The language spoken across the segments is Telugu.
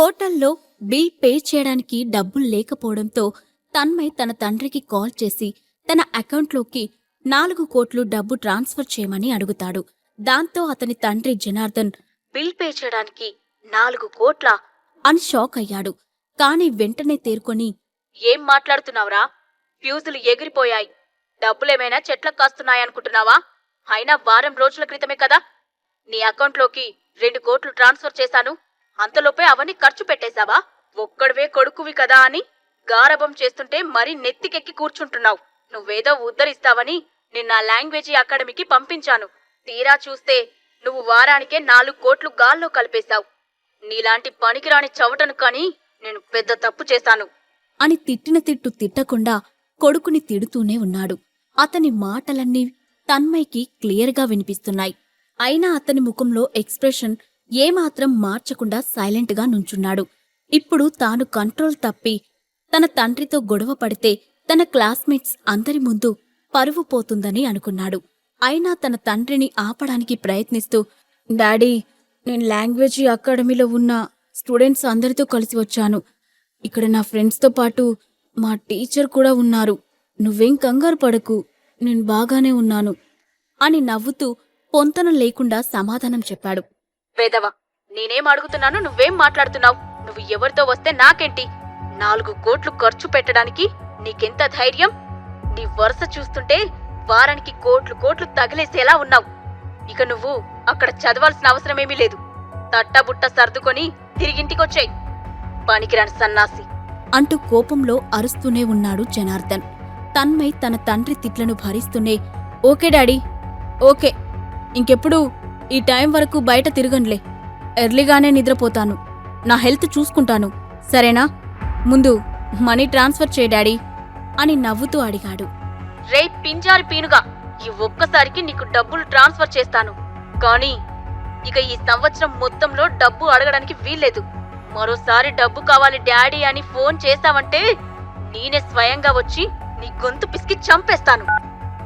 హోటల్లో బిల్ పే చేయడానికి డబ్బులు లేకపోవడంతో తన్మయ్ తన తండ్రికి కాల్ చేసి తన అకౌంట్లోకి నాలుగు కోట్లు డబ్బు ట్రాన్స్ఫర్ చేయమని అడుగుతాడు. దాంతో అతని తండ్రి జనార్దన్ బిల్ పే చేయడానికి నాలుగు కోట్ల అని షాక్ అయ్యాడు. కాని వెంటనే తేరుకొని ఏం మాట్లాడుతున్నావురా? ఫ్యూజులు ఎగిరిపోయాయి. డబ్బులేమైనా చెట్లకు కాస్తున్నాయనుకుంటున్నావా అయినా వారం రోజుల క్రితమే కదా. నీ అకౌంట్లోకి రెండు కోట్లు ట్రాన్స్ఫర్ చేశాను. అంతలోపే అవన్నీ ఖర్చు పెట్టేశావా? ఒక్కడివే కొడుకువి కదా అని గారభం చేస్తుంటే మరీ నెత్తికెక్కి కూర్చుంటున్నావు. నువ్వేదో ఉద్ధరిస్తావని నిన్న లాంగ్వేజీ అకాడమీకి పంపించాను. తీరా చూస్తే నువ్వు వారానికే నాలుగు కోట్లు గాల్లో కలిపేశావు. నీలాంటి పనికిరాని చవటను కాని నేను పెద్ద తప్పు చేశాను. అని తిట్టిన తిట్టు తిట్టకుండా కొడుకుని తిడుతూనే ఉన్నాడు. అతని మాటలన్నీ తన్మయ్కి క్లియర్గా వినిపిస్తున్నాయి. అయినా అతని ముఖంలో ఎక్స్ప్రెషన్ ఏమాత్రం మార్చకుండా సైలెంట్గా నుంచున్నాడు. ఇప్పుడు తాను కంట్రోల్ తప్పి తన తండ్రితో గొడవ పడితే తన క్లాస్మేట్స్ అందరి ముందు పరువు పోతుందని అనుకున్నాడు. అయినా తన తండ్రిని ఆపడానికి ప్రయత్నిస్తూ డాడీ నేను లాంగ్వేజ్ అకాడమీలో ఉన్న స్టూడెంట్స్ అందరితో కలిసి వచ్చాను. ఇక్కడ నా ఫ్రెండ్స్తో పాటు మా టీచర్ కూడా ఉన్నారు. నువ్వేం కంగారు పడకు నేను బాగానే ఉన్నాను అని నవ్వుతూ పొంతన లేకుండా సమాధానం చెప్పాడు. వేదవ నేనేం అడుగుతున్నాను నువ్వేం మాట్లాడుతున్నావు? నువ్వు ఎవరితో వస్తే నాకేంటి? నాలుగు కోట్లు ఖర్చు పెట్టడానికి నీకెంత ధైర్యం? నీ వరుస చూస్తుంటే వారానికి కోట్లు కోట్లు తగిలేసేలా ఉన్నావు. ఇక నువ్వు అక్కడ చదవాల్సిన అవసరమేమీ లేదు. తట్టబుట్ట సర్దుకొని తిరిగింటికొచ్చాయి. పనికిరాని సన్నాసి. అంటూ కోపంలో అరుస్తూనే ఉన్నాడు జనార్దన్. తన్మయ్ తన తండ్రి తిట్లను భరిస్తూనే ఓకే డాడీ ఓకే. ఇంకెప్పుడు ఈ టైం వరకు బయట తిరగండ్లే ఎర్లీగానే నిద్రపోతాను. నా హెల్త్ చూసుకుంటాను. సరేనా? ముందు మనీ ట్రాన్స్ఫర్ చేయి డాడీ అని నవ్వుతూ అడిగాడు. రే పింజారి పీనుగా. ఈ ఒక్కసారికి నీకు డబ్బులు ట్రాన్స్ఫర్ చేస్తాను. కానీ ఇక ఈ సంవత్సరం మొత్తంలో డబ్బు అడగడానికి వీల్లేదు. మరోసారి డబ్బు కావాలి డాడీ అని ఫోన్ చేశావంటే నేనే స్వయంగా వచ్చి నీ గొంతు పిసికి చంపేస్తాను.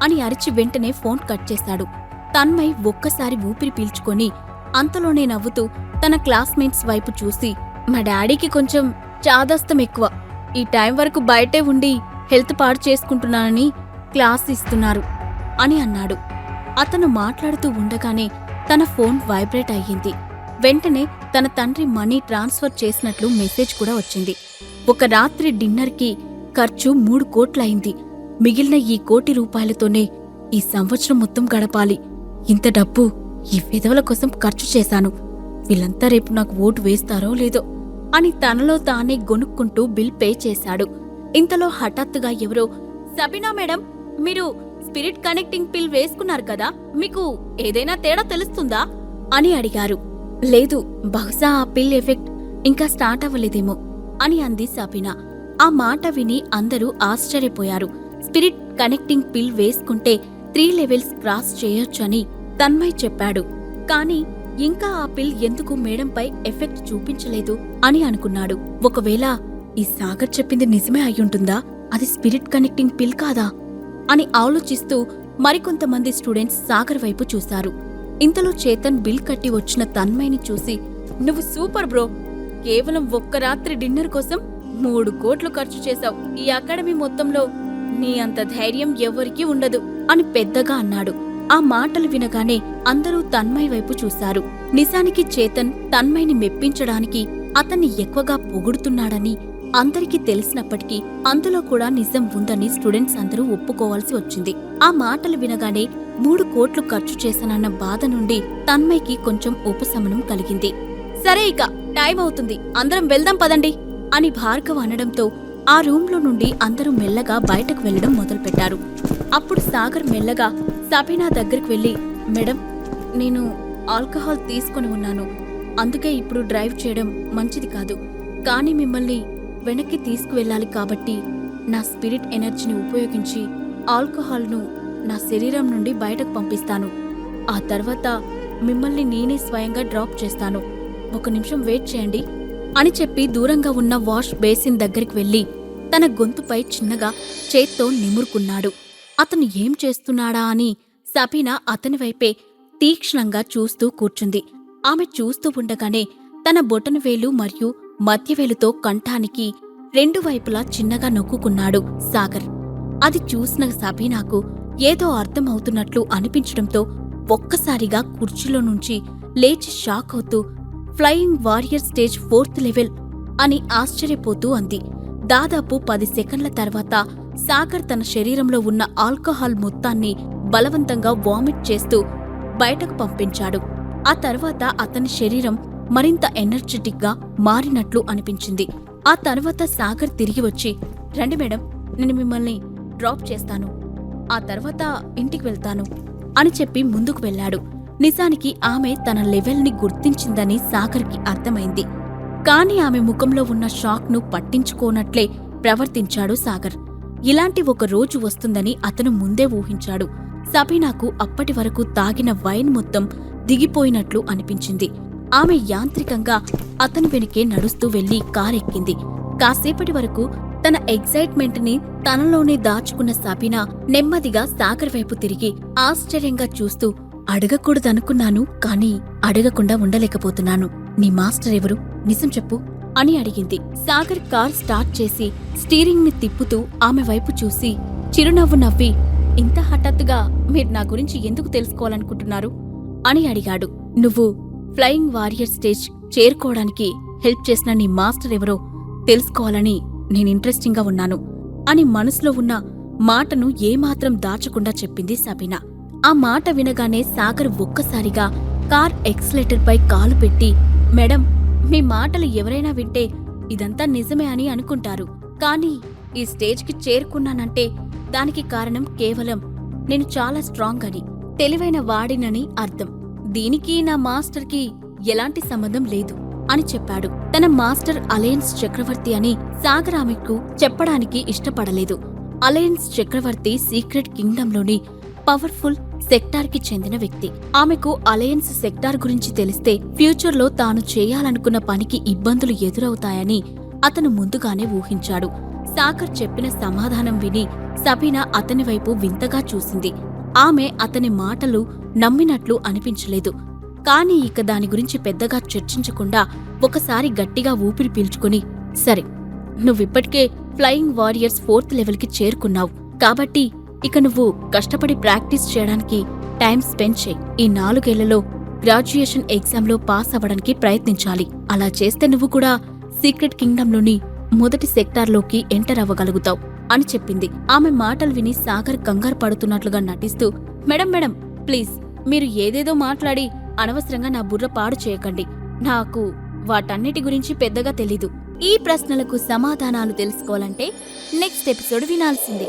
అని అరిచి వెంటనే ఫోన్ కట్ చేశాడు తన్మయ్ ఒక్కసారి ఊపిరి పీల్చుకొని అంతలోనే నవ్వుతూ తన క్లాస్మేట్స్ వైపు చూసి మా డాడీకి కొంచెం చాదస్తం ఎక్కువ. ఈ టైం వరకు బయటే ఉండి హెల్త్ పాడు చేసుకుంటున్నానని క్లాస్ ఇస్తున్నారు అని అన్నాడు. అతను మాట్లాడుతూ ఉండగానే తన ఫోన్ వైబ్రేట్ అయ్యింది. వెంటనే తన తండ్రి మనీ ట్రాన్స్ఫర్ చేసినట్లు మెసేజ్ కూడా వచ్చింది. ఒక రాత్రి డిన్నర్కి ఖర్చు మూడు కోట్లయింది. మిగిలిన ఈ కోటి రూపాయలతోనే ఈ సంవత్సరం మొత్తం గడపాలి. ఇంత డబ్బు ఈ విధవల కోసం ఖర్చు చేశాను. వీళ్ళంతా రేపు నాకు ఓటు వేస్తారో లేదో అని తనలో తానే గొనుక్కుంటూ బిల్ పే చేశాడు. ఇంతలో హఠాత్తుగా ఎవరో సబీనా మేడం మీరు స్పిరిట్ కనెక్టింగ్ పిల్ వేసుకున్నారు కదా మీకు ఏదైనా తేడా తెలుస్తుందా? అని అడిగారు. లేదు బహుశా ఆ పిల్ ఎఫెక్ట్ ఇంకా స్టార్ట్ అవ్వలేదేమో అని అంది సబీనా. ఆ మాట విని అందరూ ఆశ్చర్యపోయారు. స్పిరిట్ కనెక్టింగ్ పిల్ వేసుకుంటే త్రీ లెవెల్స్ క్రాస్ చేయొచ్చని తన్మయ్ చెప్పాడు. కాని ఇంకా ఆ పిల్ ఎందుకు మేడంపై ఎఫెక్ట్ చూపించలేదు అని అనుకున్నాడు. ఒకవేళ ఈ సాగర్ చెప్పింది నిజమే అయ్యుంటుందా? అది స్పిరిట్ కనెక్టింగ్ పిల్ కాదా? అని ఆలోచిస్తూ మరికొంతమంది స్టూడెంట్స్ సాగర్ వైపు చూశారు. ఇంతలో చేతన్ బిల్ కట్టి వచ్చిన తన్మయ్ని చూసి నువ్వు సూపర్ బ్రో! కేవలం ఒక్క రాత్రి డిన్నర్ కోసం మూడు కోట్లు ఖర్చు చేశావు. ఈ అకాడమీ మొత్తంలో నీ అంత ధైర్యం ఎవరికీ ఉండదు అని పెద్దగా అన్నాడు. ఆ మాటలు వినగానే అందరూ తన్మయ్ వైపు చూశారు. నిజానికి చేతన్ తన్మయ్ని మెప్పించడానికి అతన్ని ఎక్కువగా పొగుడుతున్నాడని అందరికీ తెలిసినప్పటికీ అందులో కూడా నిజం ఉందని స్టూడెంట్స్ అందరూ ఒప్పుకోవాల్సి వచ్చింది. ఆ మాటలు వినగానే మూడు కోట్లు ఖర్చు చేశానన్న బాధ నుండి తన్మయ్కి కొంచెం ఉపశమనం కలిగింది. సరే ఇక టైం అవుతుంది. అందరం వెళ్దాం పదండి అని భార్గవ్ అనడంతో ఆ రూంలో నుండి అందరూ మెల్లగా బయటకు వెళ్ళడం మొదలుపెట్టారు. అప్పుడు సాగర్ మెల్లగా సబీనా దగ్గరికి వెళ్ళి మేడం నేను ఆల్కహాల్ తీసుకొని ఉన్నాను. అందుకే ఇప్పుడు డ్రైవ్ చేయడం మంచిది కాదు. కానీ మిమ్మల్ని వెనక్కి తీసుకువెళ్ళాలి కాబట్టి నా స్పిరిట్ ఎనర్జీని ఉపయోగించి ఆల్కహాల్ను నా శరీరం నుండి బయటకు పంపిస్తాను. ఆ తర్వాత మిమ్మల్ని నేనే స్వయంగా డ్రాప్ చేస్తాను. ఒక నిమిషం వెయిట్ చేయండి అని చెప్పి దూరంగా ఉన్న వాష్ బేసిన్ దగ్గరికి వెళ్ళి తన గొంతుపై చిన్నగా చేత్తో నిమురుకున్నాడు. అతను ఏం చేస్తున్నాడా అని సబీనా అతని వైపే తీక్షణంగా చూస్తూ కూర్చుంది. ఆమె చూస్తూ ఉండగానే తన బొటనవేలు మరియు మధ్యవేలుతో కంఠానికి రెండు వైపులా చిన్నగా నొక్కుకున్నాడు సాగర్. అది చూసిన సబీనాకు ఏదో అర్థమవుతున్నట్లు అనిపించడంతో ఒక్కసారిగా కుర్చీలో నుంచి లేచి షాక్ అవుతూ flying warrior stage fourth level అని ఆశ్చర్యపోతూ అంది. దాదాపు పది సెకండ్ల తర్వాత సాగర్ తన శరీరంలో ఉన్న ఆల్కహాల్ మొత్తాన్ని బలవంతంగా వామిట్ చేస్తూ బయటకు పంపించాడు. ఆ తర్వాత అతని శరీరం మరింత ఎనర్జెటిక్గా మారినట్లు అనిపించింది. ఆ తర్వాత సాగర్ తిరిగి వచ్చి రండి మేడం నేను మిమ్మల్ని డ్రాప్ చేస్తాను. ఆ తర్వాత ఇంటికి వెళ్తాను అని చెప్పి ముందుకు వెళ్ళాడు. నిజానికి ఆమె తన లెవెల్ని గుర్తించిందని సాగర్కి అర్థమైంది. కాని ఆమె ముఖంలో ఉన్న షాక్ను పట్టించుకోనట్లే ప్రవర్తించాడు సాగర్. ఇలాంటి ఒక రోజు వస్తుందని అతను ముందే ఊహించాడు. సబీనాకు అప్పటి వరకు తాగిన వైన్ మొత్తం దిగిపోయినట్లు అనిపించింది. ఆమె యాంత్రికంగా అతని వెనుకే నడుస్తూ వెళ్ళి కారెక్కింది. కాసేపటి వరకు తన ఎగ్జైట్మెంట్ని తనలోనే దాచుకున్న సబీనా నెమ్మదిగా సాగర్ వైపు తిరిగి ఆశ్చర్యంగా చూస్తూ అడగకూడదనుకున్నాను కాని అడగకుండా ఉండలేకపోతున్నాను. నీ మాస్టర్ ఎవరు? నిజం చెప్పు. అని అడిగింది. సాగర్ కార్ స్టార్ట్ చేసి స్టీరింగ్ని తిప్పుతూ ఆమె వైపు చూసి చిరునవ్వు నవ్వి ఇంత హఠాత్తుగా మీరు నా గురించి ఎందుకు తెలుసుకోవాలనుకుంటున్నారు? అని అడిగాడు. నువ్వు ఫ్లయింగ్ వారియర్ స్టేజ్ చేరుకోవడానికి హెల్ప్ చేసిన నీ మాస్టర్ ఎవరో తెలుసుకోవాలని నేను ఇంట్రెస్టింగ్గా ఉన్నాను అని మనసులో ఉన్న మాటను ఏమాత్రం దాచకుండా చెప్పింది సబీనా. ఆ మాట వినగానే సాగర్ ఒక్కసారిగా కార్ ఎక్స్లేటర్పై కాలు పెట్టి మేడం మీ మాటలు ఎవరైనా వింటే ఇదంతా నిజమే అని అనుకుంటారు. కానీ ఈ స్టేజ్కి చేరుకున్నానంటే దానికి కారణం కేవలం నేను చాలా స్ట్రాంగ్ అని తెలివైన వాడినని అర్థం. దీనికి నా మాస్టర్కి ఎలాంటి సంబంధం లేదు అని చెప్పాడు. తన మాస్టర్ అలయన్స్ చక్రవర్తి అని సాగర్ ఆమెకు చెప్పడానికి ఇష్టపడలేదు. అలయన్స్ చక్రవర్తి సీక్రెట్ కింగ్డంలోని పవర్ఫుల్ సెక్టార్కి చెందిన వ్యక్తి. ఆమెకు అలయన్స్ సెక్టార్ గురించి తెలిస్తే ఫ్యూచర్లో తాను చేయాలనుకున్న పనికి ఇబ్బందులు ఎదురవుతాయని అతను ముందుగానే ఊహించాడు. సాగర్ చెప్పిన సమాధానం విని సబీనా అతని వైపు వింతగా చూసింది. ఆమె అతని మాటలు నమ్మినట్లు అనిపించలేదు. కాని ఇక దాని గురించి పెద్దగా చర్చించకుండా ఒకసారి గట్టిగా ఊపిరి పీల్చుకుని సరే నువ్విప్పటికే ఫ్లయింగ్ వారియర్స్ ఫోర్త్ లెవెల్కి చేరుకున్నావు. కాబట్టి ఇక నువ్వు కష్టపడి ప్రాక్టీస్ చేయడానికి టైం స్పెండ్ చేయి. ఈ నాలుగేళ్ళలో గ్రాడ్యుయేషన్ ఎగ్జామ్లో పాస్ అవ్వడానికి ప్రయత్నించాలి. అలా చేస్తే నువ్వు కూడా సీక్రెట్ కింగ్డంలోని మొదటి సెక్టార్లోకి ఎంటర్ అవ్వగలుగుతావు అని చెప్పింది. ఆమె మాటలు విని సాగర్ కంగారు పడుతున్నట్లుగా నటిస్తూ మేడం మేడం ప్లీజ్ మీరు ఏదేదో మాట్లాడి అనవసరంగా నా బుర్ర పాడు చేయకండి. నాకు వాటన్నిటి గురించి పెద్దగా తెలీదు. ఈ ప్రశ్నలకు సమాధానాలు తెలుసుకోవాలంటే నెక్స్ట్ ఎపిసోడ్ వినాల్సిందే.